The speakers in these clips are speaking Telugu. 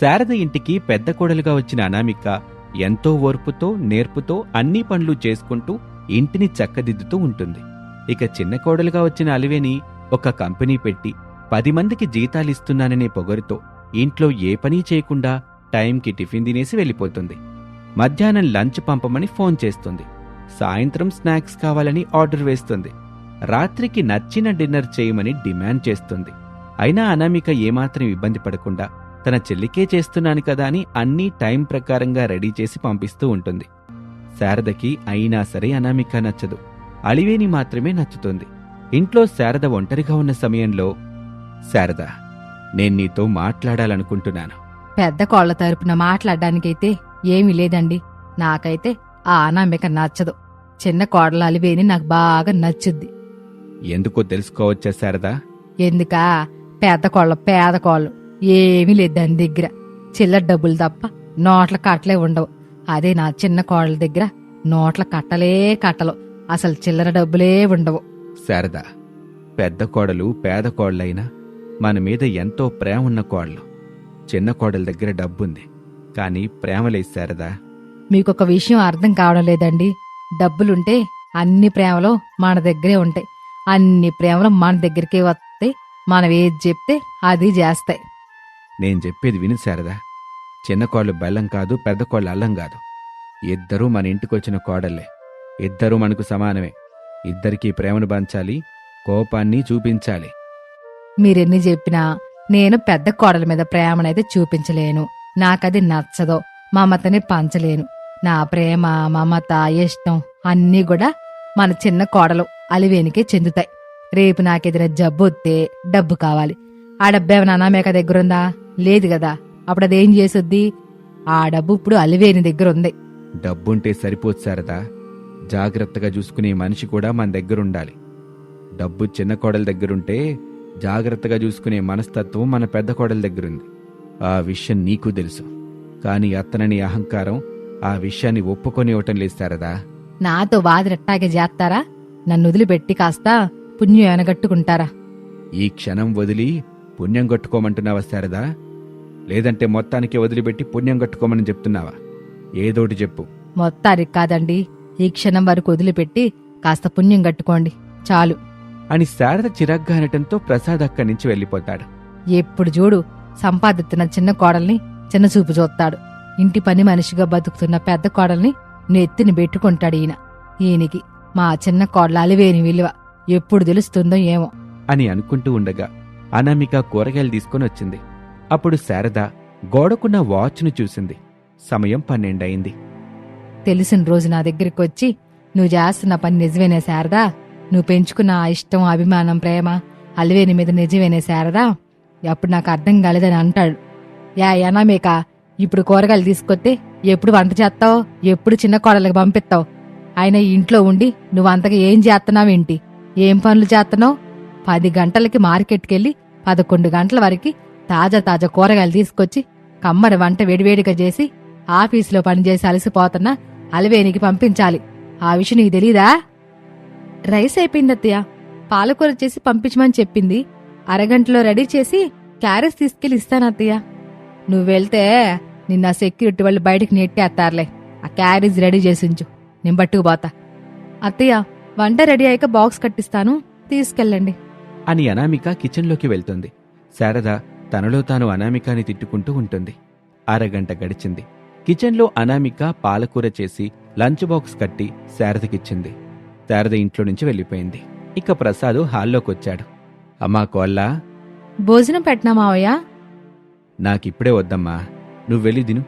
శారద ఇంటికి పెద్ద కోడలుగా వచ్చిన అనామిక ఎంతో ఓర్పుతో నేర్పుతో అన్ని పనులు చేసుకుంటూ ఇంటిని చక్కదిద్దుతూ ఉంటుంది. ఇక చిన్న కోడలుగా వచ్చిన అలివేని ఒక కంపెనీ పెట్టి పది మందికి జీతాలిస్తున్నాననే పొగరుతో ఇంట్లో ఏ పని చేయకుండా టైంకి టిఫిన్ తినేసి వెళ్ళిపోతుంది. మధ్యాహ్నం లంచ్ పంపమని ఫోన్ చేస్తుంది. సాయంత్రం స్నాక్స్ కావాలని ఆర్డర్ వేస్తుంది. రాత్రికి నచ్చిన డిన్నర్ చేయమని డిమాండ్ చేస్తుంది. అయినా అనామిక ఏమాత్రం ఇబ్బంది పడకుండా తన చెల్లికే చేస్తున్నాను కదా అని అన్నీ టైం ప్రకారంగా రెడీ చేసి పంపిస్తూ ఉంటుంది. శారదకి అయినా సరే అనామిక నచ్చదు. అలివేని మాత్రమే నచ్చుతుంది. ఇంట్లో శారద ఒంటరిగా ఉన్న సమయంలో శారద నేను నీతో మాట్లాడాలనుకుంటున్నాను. పెద్ద కోళ్ళ తరపున మాట్లాడడానికైతే ఏమీ లేదండి. నాకైతే ఆ అనామిక నచ్చదు. చిన్న కోడల అలివేని నాకు బాగా నచ్చుద్ది. ఎందుకో తెలుసుకోవచ్చా శారదా? ఎందుకా? పెద్ద కోళ్ళ పేద కోళ్ళు. ఏమీ లేదు దాని దగ్గర. చిల్లర డబ్బులు తప్ప నోట్ల కట్టలే ఉండవు. అదే నా చిన్న కోళ్ళ దగ్గర నోట్ల కట్టలే కట్టలు. అసలు చిల్లర డబ్బులే ఉండవు. శారద పెద్ద కోడలు పేద కోడలైనా మన మీద ఎంతో ప్రేమ ఉన్న కోడలు. చిన్న కోడల దగ్గర డబ్బుంది. కానీ ప్రేమ లేదు శారదా. మీకొక విషయం అర్థం కావడం లేదండి. డబ్బులుంటే అన్ని ప్రేమలు మన దగ్గరే ఉంటాయి. అన్ని ప్రేమలు మన దగ్గరికే వస్తాయి. మనం ఏది చెప్తే అది చేస్తాయి. నేను చెప్పేది విని శారదా. చిన్న కోళ్ళు బెల్లం కాదు పెద్ద కోళ్ళు అల్లం కాదు. ఇద్దరూ మన ఇంటికొచ్చిన కోడళ్ళే. ఇద్దరూ మనకు సమానమే. ఇద్దరికీ ప్రేమను పంచాలి కోపాన్ని చూపించాలి. మీరెన్ని చెప్పినా నేను పెద్ద కోడల మీద ప్రేమనైతే చూపించలేను. నాకది నచ్చదో. మమతని పంచలేను. నా ప్రేమ మమత ఇష్టం అన్నీ కూడా మన చిన్న కోడలు అలివేనికే చెందుతాయి. రేపు నాకెదిన జబ్బు వస్తే డబ్బు కావాలి. ఆ డబ్బేమన్నా మేక దగ్గరుందా? లేదు కదా. అప్పుడు అదేం చేసుద్ది? ఆ డబ్బు ఇప్పుడు అలివేని దగ్గర ఉంది డబ్బుంటే సరిపోదు శారదా. జాగ్రత్తగా చూసుకునే మనిషి కూడా మన దగ్గరుండాలి. డబ్బు చిన్న కోడల దగ్గరుంటే జాగ్రత్తగా చూసుకునే మనస్తత్వం మన పెద్ద కోడల దగ్గరుంది. ఆ విషయం నీకు తెలుసు. కానీ అతనని అహంకారం ఆ విషయాన్ని ఒప్పుకొని ఇవ్వటం లేదు శారదా. నాతో వాదిరట్టాగే చేస్తారా? నన్ను వదిలిపెట్టి కాస్త పుణ్యం ఎనగట్టుకుంటారా ఈ క్షణం వదిలి పుణ్యం కట్టుకోమంటున్నావా శారదా? లేదంటే మొత్తానికి వదిలిపెట్టి పుణ్యం కట్టుకోమని చెప్తున్నావా? ఏదోటి చెప్పు. మొత్తానికి కాదండి. ఈ క్షణం వరకు వదిలిపెట్టి కాస్త పుణ్యం కట్టుకోండి. చాలు. అని శారద చిరాగ్గా అనటంతో ప్రసాద్ అక్కడి నుంచి వెళ్ళిపోతాడు. ఎప్పుడు చూడు సంపాదిస్తున్న చిన్న కోడల్ని చిన్న చూపు చూస్తాడు. ఇంటి పని మనిషిగా బతుకుతున్న పెద్ద కోడల్ని నెత్తిని పెట్టుకుంటాడు ఈయన. ఈయనకి మా చిన్న కోడల అలివేని విలువ ఎప్పుడు తెలుస్తుందో ఏమో. అని అనుకుంటూ ఉండగా అనామిక కూరగాయలు తీసుకొని వచ్చింది. అప్పుడు శారద గోడకున్న వాచ్ను చూసింది. సమయం పన్నెండయింది. తెలిసిన రోజు నా దగ్గరికి వచ్చి నువ్వు చేస్తున్న పని నిజమేనే శారదా? నువ్వు పెంచుకున్న ఇష్టం అభిమానం ప్రేమ అలివేని మీద నిజమేనే శారదా? అప్పుడు నాకు అర్థం కాలేదని అంటాడు. యా ఎనామేక ఇప్పుడు కూరగాయలు తీసుకొస్తే ఎప్పుడు వంట చేస్తావు? ఎప్పుడు చిన్న కోడలకు పంపిస్తావు? ఆయన ఇంట్లో ఉండి నువ్వు అంతగా ఏం చేస్తున్నావేంటి ఏం పనులు చేస్తున్నావు? పది గంటలకి మార్కెట్కెళ్ళి పదకొండు గంటల వరకు తాజా తాజా కూరగాయలు తీసుకొచ్చి కమ్మరి వంట వేడివేడిగా చేసి ఆఫీసులో పనిచేసి అలసిపోతున్న అలవేనికి పంపించాలి. ఆ విషయం నీకు తెలీదా? రైస్ అయిపోయింది అత్తయ్య. పాలకూర చేసి పంపించమని చెప్పింది. అరగంటలో రెడీ చేసి క్యారెట్స్ తీసుకెళ్ళి ఇస్తాను అత్తయ్య. నువ్వు వెళ్తే నిన్న సెక్యూరిటీ వాళ్ళు బయటికి నెట్టేస్తారులే. ఆ క్యారేజ్ రెడీ చేసించు. నేను పట్టుకుపోతా అత్తయ్య వంట రెడీ అయ్యాక బాక్స్ కట్టిస్తాను. తీసుకెళ్ళండి. అని అనామిక కిచెన్లోకి వెళ్తుంది. శారద తనలో తాను అనామికాని తిట్టుకుంటూ ఉంటుంది. అరగంట గడిచింది. కిచెన్లో అనామిక పాలకూర చేసి లంచ్ బాక్స్ కట్టి శారదకిచ్చింది. శారద ఇంట్లో నుంచి వెళ్ళిపోయింది. ఇక ప్రసాదు హాల్లోకొచ్చాడు. అమ్మా కోల్లా భోజనం పెట్టినా మావయ్య? నాకిప్పుడే వద్దమ్మా. నువ్వు వెళ్ళి తిను.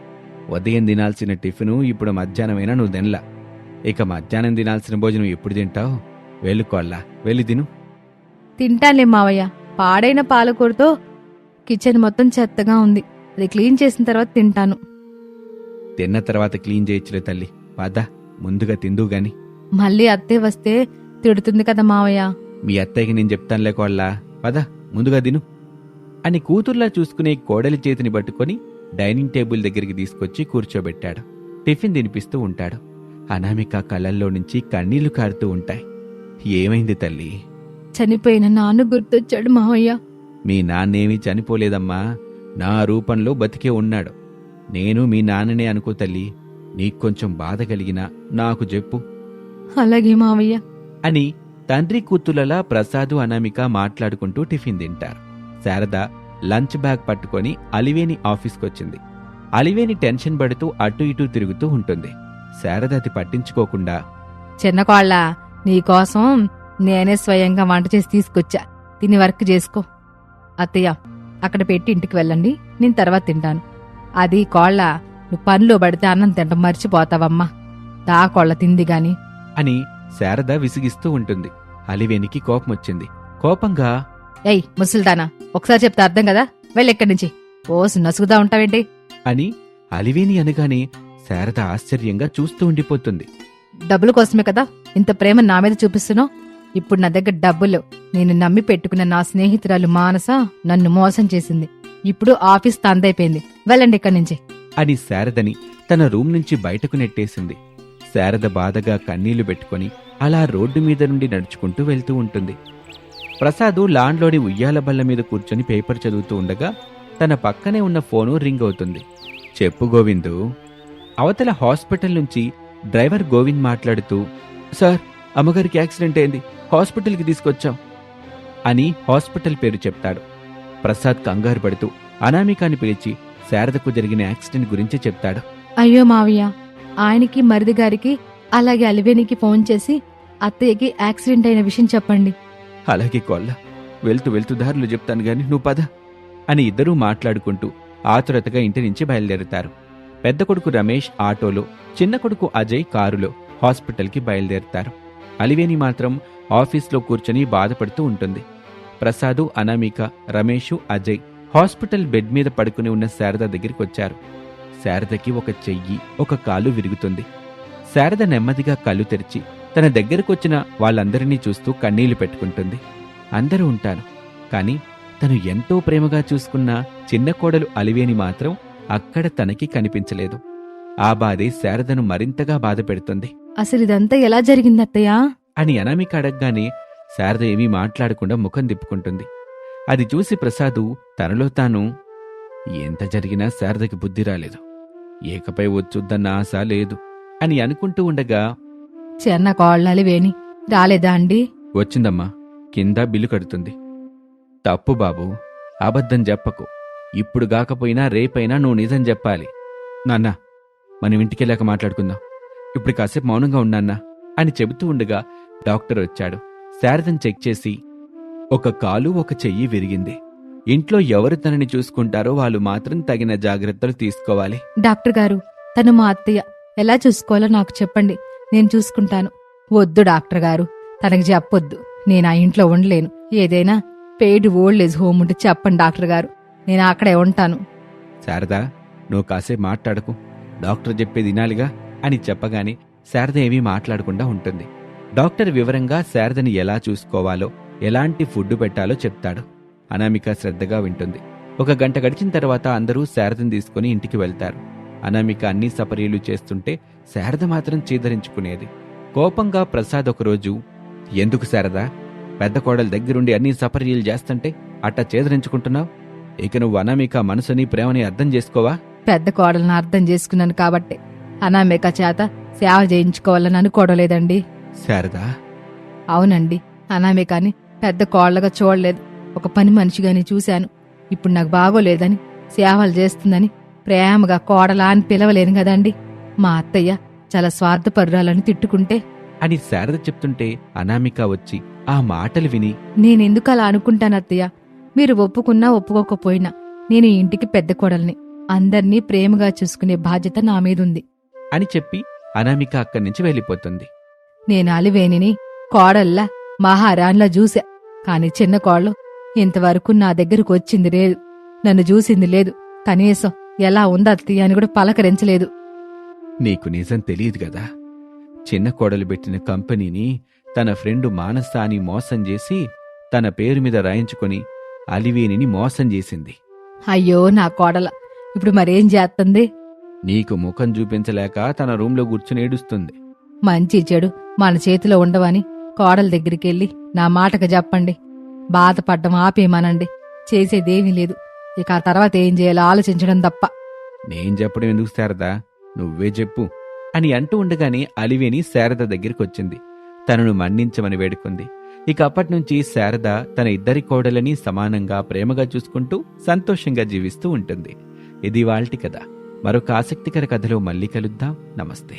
ఉదయం తినాల్సిన టిఫిను ఇప్పుడు మధ్యాహ్నమైనా నువ్వు తినలా. ఇక మధ్యాహ్నం తినాల్సిన భోజనం ఎప్పుడు తింటావు? వెళ్ళుకోల్లా వెళ్ళి తిను. తింటానులే మావయ్య. పాడైన పాలకూరతో కిచెన్ మొత్తం చెత్తగా ఉంది. అది క్లీన్ చేసిన తర్వాత తింటాను. తిన్న తర్వాత క్లీన్ చేయొచ్చులే తల్లి. పద ముందుగా తిందు గాని. మళ్ళీ అత్తే వస్తే తిడుతుంది కదా మావయ్య. మీ అత్తయ్యకి నేను చెప్తానులే కోళ్ళా. పద ముందుగా తిను. అని కూతుర్లా చూసుకునే కోడలి చేతిని పట్టుకొని డైనింగ్ టేబుల్ దగ్గరికి తీసుకొచ్చి కూర్చోబెట్టాడు. టిఫిన్ తినిపిస్తూ ఉంటాడు. అనామిక కళ్ళల్లో నుంచి కన్నీళ్ళు కారుతూ ఉంటాయి. ఏమైంది తల్లి? చనిపోయిన నాన్న గుర్తొచ్చాడు మావయ్య. మీ నాన్నేమీ చనిపోలేదమ్మా. నా రూపంలో బతికే ఉన్నాడు. నేను మీ నాన్ననే అనుకో తల్లి. నీకు కొంచెం బాధ కలిగినా నాకు చెప్పు. అలాగే మావయ్య. అని తండ్రి కూతులలా ప్రసాదు అనామిక మాట్లాడుకుంటూ టిఫిన్ తింటారు. శారద లంచ్ బ్యాగ్ పట్టుకొని అలివేని ఆఫీస్కొచ్చింది. అలివేని టెన్షన్ పడుతూ అటు ఇటు తిరుగుతూ ఉంటుంది. శారద అది పట్టించుకోకుండా చిన్న కోళ్ళ నీకోసం నేనే స్వయంగా వంట చేసి తీసుకొచ్చా. తిని వర్క్ చేసుకో. అత్తయ్య అక్కడ పెట్టి ఇంటికి వెళ్ళండి నేను తర్వాత తింటాను. అది కోళ్ళ నువ్వు పనిలో పడితే అన్నం తింటం మర్చిపోతావమ్మా. దా కోళ్ళ తింది గాని. అని శారద విసిగిస్తూ ఉంటుంది. అలివేనికి కోపం వచ్చింది కోపంగా ఏయ్ ముసల్దానా ఒకసారి చెప్తే అర్థం కదా? వెళ్ళి ఎక్కడి నుంచి. ఓసి నసుగుదా ఉంటావేంటి? అని అలివేని అనగానే శారద ఆశ్చర్యంగా చూస్తూ ఉండిపోతుంది. డబ్బుల కోసమే కదా ఇంత ప్రేమ నా మీద చూపిస్తున్నావు? ఇప్పుడు నా దగ్గర డబ్బులు. నేను నమ్మి పెట్టుకున్న నా స్నేహితురాలు మానస నన్ను మోసం చేసింది. ఇప్పుడు ఆఫీస్ తందైపోయింది. వెళ్ళండి ఇక్కడి నుంచి. అని శారదని తన రూమ్ నుంచి బయటకు నెట్టేసింది. శారద బాధగా కన్నీళ్ళు పెట్టుకొని అలా రోడ్డు మీద నుండి నడుచుకుంటూ వెళ్తూ ఉంటుంది. ప్రసాదు లాండ్లోని ఉయ్యాల బల్ల మీద కూర్చొని పేపర్ చదువుతూ ఉండగా తన పక్కనే ఉన్న ఫోను రింగ్ అవుతుంది. చెప్పు గోవిందు. అవతల హాస్పిటల్ నుంచి డ్రైవర్ గోవింద్ మాట్లాడుతూ సార్ అమ్మగారికి యాక్సిడెంట్ అయింది. హాస్పిటల్కి తీసుకొచ్చాం. అని హాస్పిటల్ పేరు చెప్తాడు. ప్రసాద్ కంగారు పడుతూ అనామికాని పిలిచి శారదకు జరిగిన యాక్సిడెంట్ గురించి చెప్తాడు. అయ్యో మావయ్య ఆయనకి మరిది గారికి అలాగే అలివేనికి ఫోన్ చేసి అత్తయ్యకి యాక్సిడెంట్ అయిన విషయం చెప్పండి. అలాగే కోళ్ళ వెళ్తూ వెళ్తూ దారులు చెప్తాను గాని నువ్వు పద అని ఇద్దరూ మాట్లాడుకుంటూ ఆతురతగా ఇంటి నుంచి బయలుదేరుతారు. పెద్ద కొడుకు రమేష్ ఆటోలో చిన్న కొడుకు అజయ్ కారులో హాస్పిటల్కి బయలుదేరుతారు. అలివేని మాత్రం ఆఫీస్లో కూర్చొని బాధపడుతూ ఉంటుంది. ప్రసాదు అనామిక రమేషు అజయ్ హాస్పిటల్ బెడ్ మీద పడుకుని ఉన్న శారద దగ్గరికి వచ్చారు. శారదకి ఒక చెయ్యి ఒక కాలు విరుగుతుంది. శారద నెమ్మదిగా కళ్ళు తెరిచి తన దగ్గరకొచ్చిన వాళ్ళందరినీ చూస్తూ కన్నీళ్ళు పెట్టుకుంటుంది. అందరూ ఉంటారు కాని తను ఎంతో ప్రేమగా చూసుకున్న చిన్న కోడలు అలివేని మాత్రం అక్కడ తనకి కనిపించలేదు. ఆ బాధే శారదను మరింతగా బాధ పెడుతుంది అసలు ఇదంతా ఎలా జరిగింది అత్తయ్య అని అనామిక అడగగానే శారద ఏమీ మాట్లాడకుండా ముఖం తిప్పుకుంటుంది. అది చూసి ప్రసాదు తనలో తాను ఎంత జరిగినా శారదకి బుద్ధి రాలేదు. ఏకపై వచ్చుద్దన్న ఆశ లేదు అని అనుకుంటూ ఉండగా చిన్న కోళ్ళ అలివేని రాలేదా అండి? వచ్చిందమ్మా కింద బిల్లు కడుతుంది. తప్పు బాబు అబద్ధం చెప్పకు. ఇప్పుడు కాకపోయినా రేపైనా నువ్వు నిజం చెప్పాలి. నాన్న మనం ఇంటికెళ్ళాక మాట్లాడుకుందాం. ఇప్పుడు కాసేపు మౌనంగా ఉన్నాన్నా అని చెబుతూ ఉండగా డాక్టర్ వచ్చాడు. శారదను చెక్ చేసి ఒక కాలు ఒక చెయ్యి విరిగింది. ఇంట్లో ఎవరు తనని చూసుకుంటారో వాళ్ళు మాత్రం తగిన జాగ్రత్తలు తీసుకోవాలి. డాక్టర్ గారు తను మా అత్తయ్య. ఎలా చూసుకోవాలో నాకు చెప్పండి. నేను చూసుకుంటాను. వద్దు డాక్టర్ గారు. తనకి చెప్పొద్దు. నేను ఆ ఇంట్లో ఉండలేను. ఏదైనా పెయిడ్ ఓల్డ్ ఏజ్ హోమ్ ఉంటే చెప్పండి డాక్టర్ గారు. నేను అక్కడే ఉంటాను. శారదా నువ్వు కాసేపు మాట్లాడకు. డాక్టర్ చెప్పేది వినాలిగా. అని చెప్పగానే శారద ఏమీ మాట్లాడకుండా ఉంటుంది. డాక్టర్ వివరంగా శారదని ఎలా చూసుకోవాలో ఎలాంటి ఫుడ్ పెట్టాలో చెప్తాడు. అనామిక శ్రద్ధగా వింటుంది. ఒక గంట గడిచిన తర్వాత అందరూ శారదని తీసుకుని ఇంటికి వెళ్తారు. అనామిక అన్ని సపర్యలు చేస్తుంటే శారద మాత్రం చీదరించుకునేది. కోపంగా ప్రసాద్ ఒకరోజు ఎందుకు శారదా? పెద్ద కోడల దగ్గరుండి అన్ని సపర్యలు చేస్తుంటే అట్టా చేదరించుకుంటున్నావు? ఇక నువ్వు అనామిక మనసుని ప్రేమని అర్థం చేసుకోవా? పెద్ద కోడలను అర్థం చేసుకున్నాను కాబట్టి. అనామిక చేత సేవ చేయించుకోవాలని అనుకోవడలేదండి. శారదా. అవునండి అనామికని పెద్ద కోళ్ళగా చూడలేదు. ఒక పని మనిషిగాని చూశాను. ఇప్పుడు నాకు బాగోలేదని సేవలు చేస్తుందని ప్రేమగా కోడలా అని పిలవలేను కదండి. మా అత్తయ్య చాలా స్వార్థపరురాలని తిట్టుకుంటే. అని శారద చెప్తుంటే అనామిక వచ్చి ఆ మాటలు విని నేనెందుకు అలా అనుకుంటాను అత్తయ్య? మీరు ఒప్పుకున్నా ఒప్పుకోకపోయినా నేను ఈ ఇంటికి పెద్ద కోడల్ని. అందర్నీ ప్రేమగా చూసుకునే బాధ్యత నా మీదుంది. అని చెప్పి అనామిక అక్కడి నుంచి వెళ్ళిపోతుంది. నేను అలివేనిని కోడల్లా మహారాణ్లా చూసా. కాని చిన్న కోళ్ళు ఇంతవరకు నా దగ్గరకు వచ్చింది లేదు. నన్ను చూసింది లేదు. కనీసం ఎలా ఉందత్తి అని కూడా పలకరించలేదు. నీకు నిజం తెలియదు కదా. చిన్న కోడలు పెట్టిన కంపెనీని తన ఫ్రెండు మానస అని మోసం చేసి తన పేరు మీద రాయించుకొని అలివేనిని మోసం చేసింది. అయ్యో నా కోడల ఇప్పుడు మరేం చేస్తుంది? నీకు ముఖం చూపించలేక తన రూంలో కూర్చుని ఏడుస్తుంది. మంచి చెడు మన చేతిలో ఉండవని కోడల దగ్గరికెళ్ళి నా మాటకు చెప్పండి. బాధపడ్డం ఆపేయమనండి. చేసేదేమీ లేదు. ఇక ఆ తర్వాత ఏం చేయాలో ఆలోచించడం తప్ప. నేను చెప్పడం ఎందుకు శారదా? నువ్వే చెప్పు. అని అంటూ ఉండగానే అలివేని శారద దగ్గరికి వచ్చింది తనను మన్నించమని వేడుకుంది. ఇక అప్పటి నుంచి శారద తన ఇద్దరి కోడలని సమానంగా ప్రేమగా చూసుకుంటూ సంతోషంగా జీవిస్తూ ఉంటుంది. ఇది వాల్టి కథ. మరొక ఆసక్తికర కథలో మళ్ళీ కలుద్దాం. నమస్తే.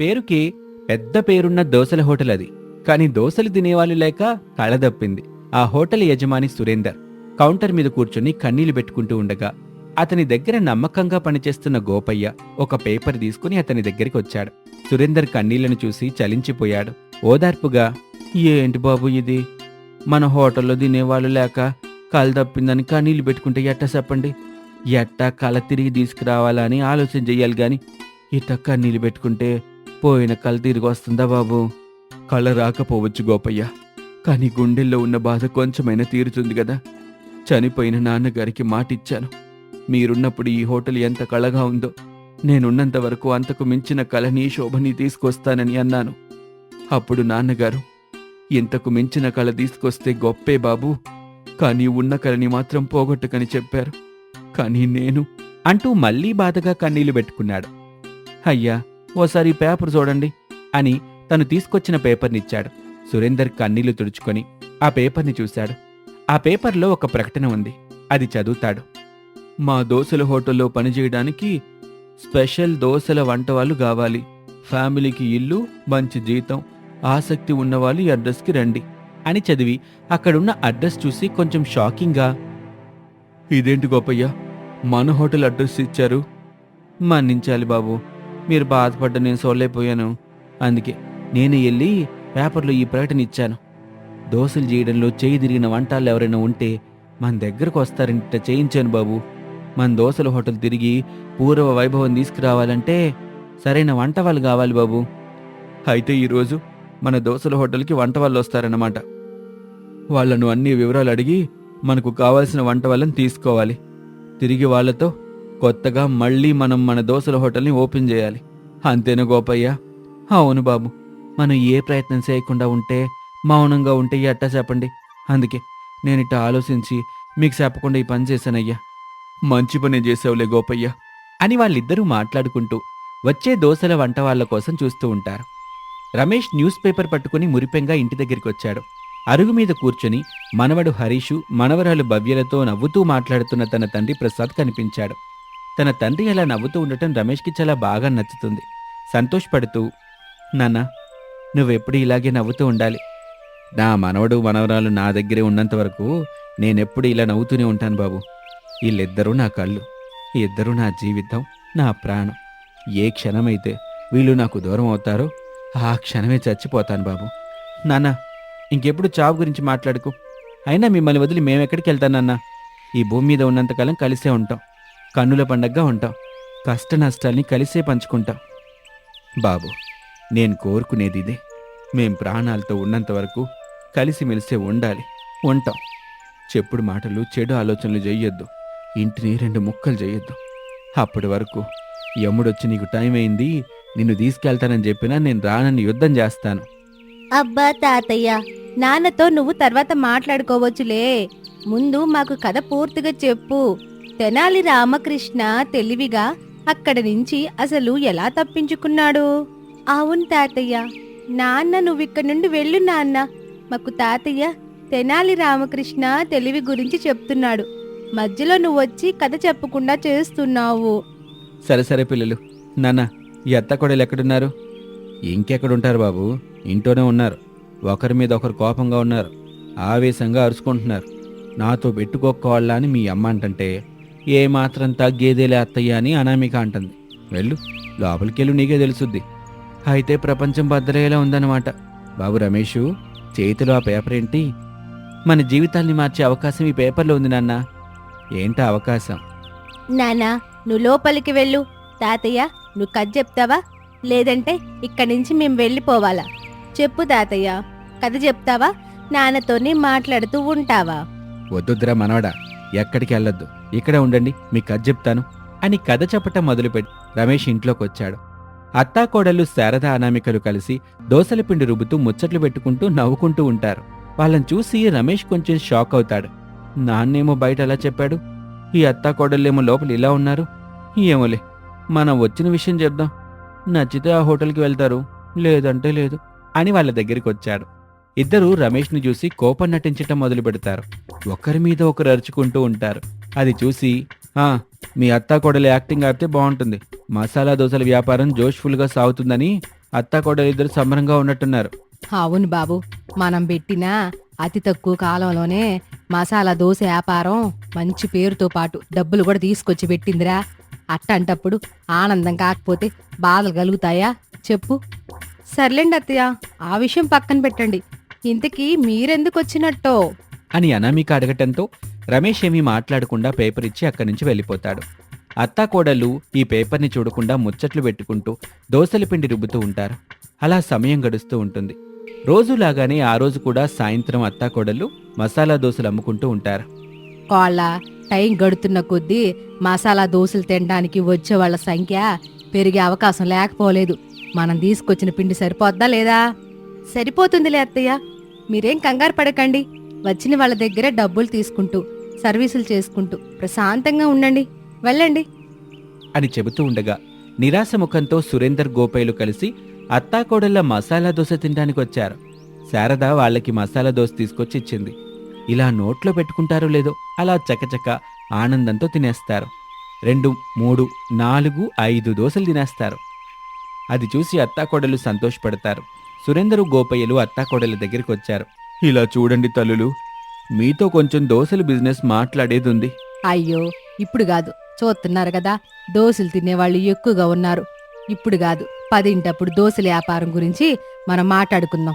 పేరుకి పెద్ద పేరున్న దోసల హోటల్ అది. కానీ దోసలు తినేవాళ్ళు లేక కళదప్పింది ఆ హోటల్ యజమాని సురేందర్. కౌంటర్ మీద కూర్చుని కన్నీళ్ళు పెట్టుకుంటూ ఉండగా అతని దగ్గర నమ్మకంగా పనిచేస్తున్న గోపయ్య ఒక పేపర్ తీసుకుని అతని దగ్గరికి వచ్చాడు. సురేందర్ కన్నీళ్ళను చూసి చలించిపోయాడు. ఓదార్పుగా ఏంటి బాబు ఇది? మన హోటల్లో తినేవాళ్ళు లేక కళ తప్పిందని కన్నీళ్ళు పెట్టుకుంటే ఎట్టా చెప్పండి? ఎట్టా కళ తిరిగి తీసుకురావాలని ఆలోచన చెయ్యాలి గాని ఇట్ట కన్నీళ్ళు పెట్టుకుంటే పోయిన కళ తిరిగి వస్తుందా బాబు? కళ రాకపోవచ్చు గోపయ్య కానీ గుండెల్లో ఉన్న బాధ కొంచెమైనా తీరుతుంది కదా. చనిపోయిన నాన్నగారికి మాటిచ్చాను. మీరున్నప్పుడు ఈ హోటల్ ఎంత కళగా ఉందో. నేనున్నంత వరకు అంతకు మించిన కళని శోభని తీసుకొస్తానని అన్నాను. అప్పుడు నాన్నగారు ఇంతకు మించిన కళ తీసుకొస్తే గొప్పే బాబు. కానీ ఉన్న కళని మాత్రం పోగొట్టకని చెప్పారు. కానీ నేను అంటూ మళ్ళీ బాధగా కన్నీళ్ళు పెట్టుకున్నాడు. అయ్యా ఓసారి పేపర్ చూడండి అని తను తీసుకొచ్చిన పేపర్నిచ్చాడు. సురేందర్ కన్నీళ్ళు తుడుచుకొని ఆ పేపర్ని చూశాడు. ఆ పేపర్లో ఒక ప్రకటన ఉంది. అది చదువుతాడు. మా దోసల హోటల్లో పనిచేయడానికి స్పెషల్ దోసల వంటవాళ్ళు కావాలి. ఫ్యామిలీకి ఇల్లు మంచి జీతం ఆసక్తి ఉన్నవాళ్ళు ఈ అడ్రస్కి రండి. అని చదివి అక్కడున్న అడ్రస్ చూసి కొంచెం షాకింగ్గా ఇదేంటి గోపయ్య? మన హోటల్ అడ్రస్ ఇచ్చారు. మన్నించాలి బాబు. మీరు బాధపడ్డ నేను సోలేపోయాను అందుకే నేను వెళ్ళి పేపర్లో ఈ ప్రకటన ఇచ్చాను. దోశలు చేయడంలో చేయి తిరిగిన వంటాలు ఎవరైనా ఉంటే మన దగ్గరకు వస్తారంట చేయించాను బాబు. మన దోశల హోటల్ తిరిగి పూర్వ వైభవం తీసుకురావాలంటే సరైన వంట వాళ్ళు కావాలి బాబు. అయితే ఈరోజు మన దోశల హోటల్కి వంట వాళ్ళు వస్తారన్నమాట. వాళ్ళను అన్ని వివరాలు అడిగి మనకు కావాల్సిన వంట వాళ్ళని తీసుకోవాలి. తిరిగి వాళ్ళతో కొత్తగా మళ్ళీ మనం మన దోశల హోటల్ని ఓపెన్ చేయాలి. అంతేనా గోపయ్య? అవును బాబు. మనం ఏ ప్రయత్నం చేయకుండా ఉంటే మౌనంగా ఉంటే ఎట్టా చెప్పండి. అందుకే నేను ఇట్ట ఆలోచించి మీకు చెప్పకుండా ఈ పని చేశానయ్యా. మంచి పని చేసావులే గోపయ్య. అని వాళ్ళిద్దరూ మాట్లాడుకుంటూ వచ్చే దోశల వంట వాళ్ళ కోసం చూస్తూ ఉంటారు. రమేష్ న్యూస్ పేపర్ పట్టుకుని మురిపెంగా ఇంటి దగ్గరికి వచ్చాడు. అరుగు మీద కూర్చుని మనవడు హరీషు మనవరాలు భవ్యలతో నవ్వుతూ మాట్లాడుతున్న తన తండ్రి ప్రసాద్ కనిపించాడు. తన తండ్రి అలా నవ్వుతూ ఉండటం రమేష్కి చాలా బాగా నచ్చుతుంది. సంతోషపడుతూ నాన్న నువ్వెప్పుడు ఇలాగే నవ్వుతూ ఉండాలి. నా మనవడు మనవరాలు నా దగ్గరే ఉన్నంత వరకు నేనెప్పుడు ఇలా నవ్వుతూనే ఉంటాను బాబు. వీళ్ళిద్దరూ నా కళ్ళు ఇద్దరూ నా జీవితం నా ప్రాణం. ఏ క్షణమైతే వీళ్ళు నాకు దూరం అవుతారో ఆ క్షణమే చచ్చిపోతాను బాబు. నాన్న ఇంకెప్పుడు చావు గురించి మాట్లాడుకు. అయినా మిమ్మల్ని వదిలి మేమెక్కడికి వెళ్తానన్నా ఈ భూమి మీద ఉన్నంతకాలం కలిసే ఉంటాం. కన్నుల పండగగా ఉంటాం. కష్ట నష్టాల్ని కలిసే పంచుకుంటాం. బాబు నేను కోరుకునేది ఇదే మేం ప్రాణాలతో ఉన్నంత వరకు కలిసిమెలిసే ఉండాలి. ఉంటాం. చెప్పుడు మాటలు చెడు ఆలోచనలు చేయొద్దు ఇంటిని రెండు ముక్కలు చేయొద్దు అప్పటి వరకు యముడొచ్చి నీకు టైం అయింది. నిన్ను తీసుకెళ్తానని చెప్పినా నేను రానని యుద్ధం చేస్తాను. అబ్బా తాతయ్య నాన్నతో నువ్వు తర్వాత మాట్లాడుకోవచ్చులే. ముందు మాకు కథ పూర్తిగా చెప్పు. తెనాలి రామకృష్ణ తెలివిగా అక్కడి నుంచి అసలు ఎలా తప్పించుకున్నాడు? అవును తాతయ్య నాన్న నువ్విక్కడి నుండి వెళ్ళు నాన్న. మాకు తాతయ్య తెనాలి రామకృష్ణ తెలివి గురించి చెప్తున్నాడు. మధ్యలో నువ్వు వచ్చి కథ చెప్పకుండా చేస్తున్నావు. సరే సరే పిల్లలు. నాన్న ఈ అత్తకొడలు ఎక్కడున్నారు? ఇంకెక్కడుంటారు బాబు? ఇంట్లోనే ఉన్నారు. ఒకరి మీద ఒకరు కోపంగా ఉన్నారు. ఆవేశంగా అరుచుకుంటున్నారు. నాతో పెట్టుకోకోవాలా అని మీ అమ్మ అంటంటే ఏమాత్రం తగ్గేదేలే అత్తయ్య అని అనామిక అంటుంది. వెళ్ళు లోపలికెళ్ళు నీకే తెలుసుద్ది. అయితే ప్రపంచం బద్దలయ్యేలా ఉందన్నమాట. బాబు రమేషు చేతిలో ఆ పేపర్ ఏంటి? మన జీవితాల్ని మార్చే అవకాశం ఈ పేపర్లో ఉంది నాన్న. ఏంటా అవకాశం? నానా నువ్వు లోపలికి వెళ్ళు. తాతయ్య నువ్వు కథ చెప్తావా? లేదంటే ఇక్కడి నుంచి మేము వెళ్ళిపోవాలా? చెప్పు తాతయ్య కథ చెప్తావా? నాన్నతోనే మాట్లాడుతూ ఉంటావా? వద్దుద్రా మనవడా ఎక్కడికి వెళ్ళొద్దు. ఇక్కడే ఉండండి మీ కథ చెప్తాను అని కథ చెప్పటం మొదలుపెట్టి రమేష్ ఇంట్లోకి వచ్చాడు అత్తాకోడళ్ళు శారద అనామికలు కలిసి దోసల పిండి రుబ్బుతూ ముచ్చట్లు పెట్టుకుంటూ నవ్వుకుంటూ ఉంటారు. వాళ్ళని చూసి రమేష్ కొంచెం షాక్ అవుతాడు. నాన్నేమో బయట అలా చెప్పాడు? ఈ అత్తాకోడళ్ళేమో లోపల ఇలా ఉన్నారు? ఏమోలే మనం వచ్చిన విషయం చెప్దాం. నచ్చితే ఆ హోటల్కి వెళ్తారు. లేదంటే లేదు అని వాళ్ళ దగ్గరికి వచ్చాడు ఇద్దరు రమేష్ని చూసి కోపం నటించటం మొదలు పెడతారు. ఒకరి మీద ఒకరు అరుచుకుంటూ ఉంటారు. అది చూసి ఆ మీ అత్తా కోడలి యాక్టింగ్ ఆపితే బాగుంటుంది. మసాలా దోశల వ్యాపారం జోష్ఫుల్గా సాగుతుందని అత్తా కోడలు ఇద్దరు సంబరంగా ఉన్నట్టున్నారు. అవును బాబు మనం పెట్టిన అతి తక్కువ కాలంలోనే మసాలా దోశ వ్యాపారం మంచి పేరుతో పాటు డబ్బులు కూడా తీసుకొచ్చి పెట్టిందిరా. అట్టంటప్పుడు ఆనందం కాకపోతే బాధలు కలుగుతాయా? చెప్పు. సర్లేండి అత్తయ్య ఆ విషయం పక్కన పెట్టండి. ఇంతకీ మీరెందుకు వచ్చినట్టో? అని అనామిక అడగటంతో రమేష్ ఏమీ మాట్లాడకుండా పేపర్ ఇచ్చి అక్కడి నుంచి వెళ్ళిపోతాడు. అత్తా కోడళ్ళు ఈ పేపర్ని చూడకుండా ముచ్చట్లు పెట్టుకుంటూ దోసల పిండి రుబ్బుతూ ఉంటారు. అలా సమయం గడుస్తూ ఉంటుంది. రోజులాగానే ఆ రోజు కూడా సాయంత్రం అత్తా కోడళ్ళు మసాలా దోశలు అమ్ముకుంటూ ఉంటారు. కోళ్ళ టైం గడుతున్న కొద్దీ మసాలా దోశలు తినడానికి వచ్చే వాళ్ళ సంఖ్య పెరిగే అవకాశం లేకపోలేదు. మనం తీసుకొచ్చిన పిండి సరిపోద్దా లేదా? సరిపోతుందిలే అత్తయ్య. మీరేం కంగారు పడకండి. వచ్చిన వాళ్ళ దగ్గర డబ్బులు తీసుకుంటూ సర్వీసులు చేసుకుంటూ ప్రశాంతంగా ఉండండి. వెళ్ళండి. అని చెబుతూ ఉండగా నిరాశ ముఖంతో సురేందర్ గోపయ్యలు కలిసి అత్తాకోడళ్ళ మసాలా దోశ తినడానికి వచ్చారు. శారద వాళ్ళకి మసాలా దోశ తీసుకొచ్చి ఇచ్చింది. ఇలా నోట్లో పెట్టుకుంటారో లేదో అలా చకచక ఆనందంతో తినేస్తారు. రెండు మూడు నాలుగు ఐదు దోశలు తినేస్తారు. అది చూసి అత్తాకోడలు సంతోషపడతారు. సురేందరు గోపయ్యలు అత్తాకోడల దగ్గరికి వచ్చారు. ఇలా చూడండి తల్లులు మీతో కొంచెం దోశల బిజినెస్ మాట్లాడేది అయ్యో ఇప్పుడు కాదు. చూస్తున్నారు కదా దోశలు తినేవాళ్ళు ఎక్కువగా ఉన్నారు. ఇప్పుడు కాదు పదింటప్పుడు దోశల వ్యాపారం గురించి మనం మాట్లాడుకుందాం.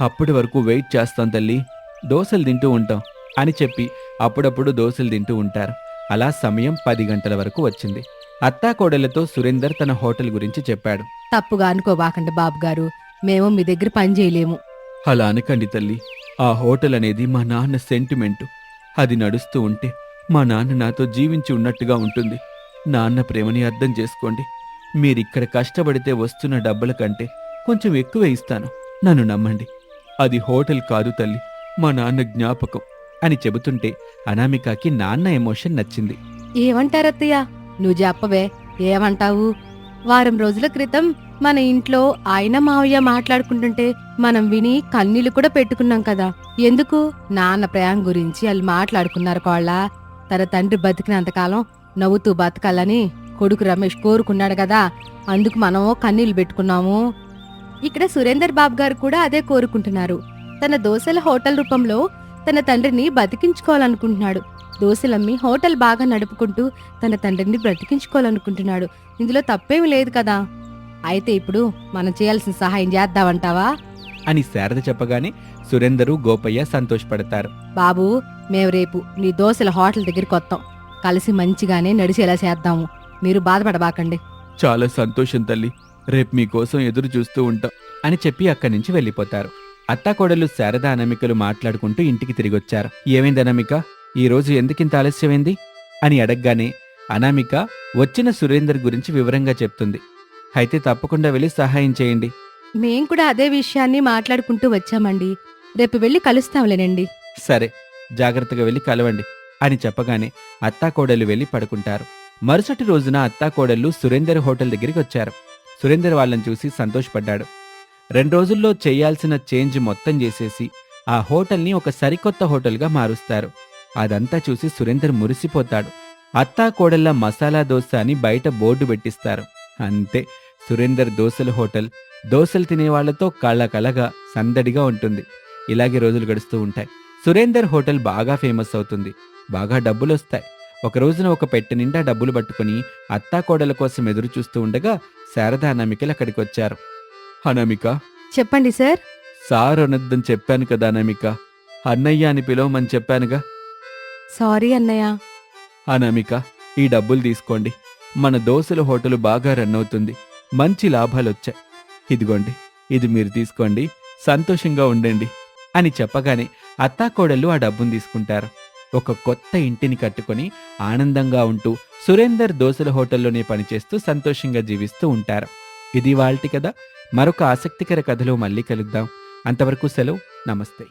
అప్పటి వరకు వెయిట్ చేస్తాం తల్లి. దోశలు తింటూ ఉంటాం అని చెప్పి అప్పుడప్పుడు దోశలు తింటూ ఉంటారు. అలా సమయం పది గంటల వరకు వచ్చింది. అత్తాకోడలతో సురేందర్ తన హోటల్ గురించి చెప్పాడు. తప్పుగా అనుకోబాకండి బాబు గారు మేము మీ దగ్గర పని చేయలేము. అలా అనకండి తల్లి. ఆ హోటల్ అనేది మా నాన్న సెంటిమెంటు. అది నడుస్తూ ఉంటే మా నాన్న నాతో జీవించి ఉన్నట్టుగా ఉంటుంది. నాన్న ప్రేమని అర్థం చేసుకోండి. మీరిక్కడ కష్టపడితే వస్తున్న డబ్బుల కంటే కొంచెం ఎక్కువ ఇస్తాను. నన్ను నమ్మండి. అది హోటల్ కాదు తల్లి. మా నాన్న జ్ఞాపకం అని చెబుతుంటే అనామికకి నాన్న ఎమోషన్ నచ్చింది. ఏమంటారత్తయ్య? నువ్వు చెప్పవే ఏమంటావు? వారం రోజుల క్రితం మన ఇంట్లో ఆయన మావయ్య మాట్లాడుకుంటుంటే మనం విని కన్నీళ్ళు కూడా పెట్టుకున్నాం కదా. ఎందుకు? నాన్న ప్రయాణం గురించి వాళ్ళు మాట్లాడుకున్నారు కోళ్ళ. తన తండ్రి బతికినంతకాలం నవ్వుతూ బతకాలని కొడుకు రమేష్ కోరుకున్నాడు కదా. అందుకు మనం కన్నీళ్ళు పెట్టుకున్నాము. ఇక్కడ సురేందర్ బాబు గారు కూడా అదే కోరుకుంటున్నారు. తన దోశల హోటల్ రూపంలో తన తండ్రిని బతికించుకోవాలనుకుంటున్నాడు. దోశలమ్మి హోటల్ బాగా నడుపుకుంటూ తన తండ్రిని బ్రతికించుకోవాలనుకుంటున్నాడు. ఇందులో తప్పేమీ లేదు కదా? అయితే ఇప్పుడు మనం చేయాల్సిన సహాయం చేద్దామంటావా? అని శారద చెప్పగానే సురేందరు గోపయ్య సంతోషపడతారు. బాబు మేము రేపు నీ దోశల హోటల్ దగ్గరికి వస్తాం. కలిసి మంచిగానే నడిచేలా చేద్దాము. మీరు బాధపడబాకండి. చాలా సంతోషం తల్లి. రేపు మీకోసం ఎదురు చూస్తూ ఉంటాం అని చెప్పి అక్కడి నుంచి వెళ్ళిపోతారు. అత్తాకోడలు శారద అనామికలు మాట్లాడుకుంటూ ఇంటికి తిరిగొచ్చారు. ఏమైంది అనామిక? ఈ రోజు ఎందుకింత ఆలస్యమైంది? అని అడగగానే అనామిక వచ్చిన సురేందర్ గురించి వివరంగా చెప్తుంది. అయితే తప్పకుండా వెళ్ళి సహాయం చేయండి. మేం కూడా అదే విషయాన్ని మాట్లాడుకుంటూ వచ్చామండి. రేపు వెళ్ళి కలుస్తాంలేనండి. సరే జాగ్రత్తగా వెళ్ళి కలవండి అని చెప్పగానే అత్తాకోడలు వెళ్ళి పడుకుంటారు. మరుసటి రోజున అత్తాకోడళ్ళు సురేందర్ హోటల్ దగ్గరికి వచ్చారు. సురేందర్ వాళ్ళని చూసి సంతోషపడ్డాడు. రెండు రోజుల్లో చేయాల్సిన చేంజ్ మొత్తం చేసేసి ఆ హోటల్ని ఒక సరికొత్త హోటల్గా మారుస్తారు. అదంతా చూసి సురేందర్ మురిసిపోతాడు. అత్తా కోడళ్ళ మసాలా దోశ అని బయట బోర్డు పెట్టిస్తారు. అంతే సురేందర్ దోశల హోటల్ దోశలు తినేవాళ్ళతో కళకళగా సందడిగా ఉంటుంది. ఇలాగే రోజులు గడుస్తూ ఉంటాయి. సురేందర్ హోటల్ బాగా ఫేమస్ అవుతుంది. బాగా డబ్బులు వస్తాయి. ఒక రోజున ఒక పెట్టె నిండా డబ్బులు పట్టుకుని అత్తా కోడల కోసం ఎదురు చూస్తూ ఉండగా శారదా అనామికలు అక్కడికి వచ్చారు. అనామిక. చెప్పండి సార్. సార్ అనొద్దని చెప్పాను కదా అనామిక. అన్నయ్య అని పిలవమని చెప్పానుగా. సారీ అన్నయ్య. అనామిక ఈ డబ్బులు తీసుకోండి. మన దోశల హోటల్ బాగా రన్ అవుతుంది. మంచి లాభాలు వచ్చాయి ఇదిగోండి ఇది మీరు తీసుకోండి. సంతోషంగా ఉండండి అని చెప్పగానే అత్తాకోడళ్ళు ఆ డబ్బును తీసుకుంటారు. ఒక కొత్త ఇంటిని కట్టుకొని ఆనందంగా ఉంటూ సురేందర్ దోశల హోటల్లోనే పనిచేస్తూ సంతోషంగా జీవిస్తూ ఉంటారు. ఇది వాళ్ళటి కదా మరొక ఆసక్తికర కథలో మళ్ళీ కలుద్దాం. అంతవరకు సెలవు. నమస్తే.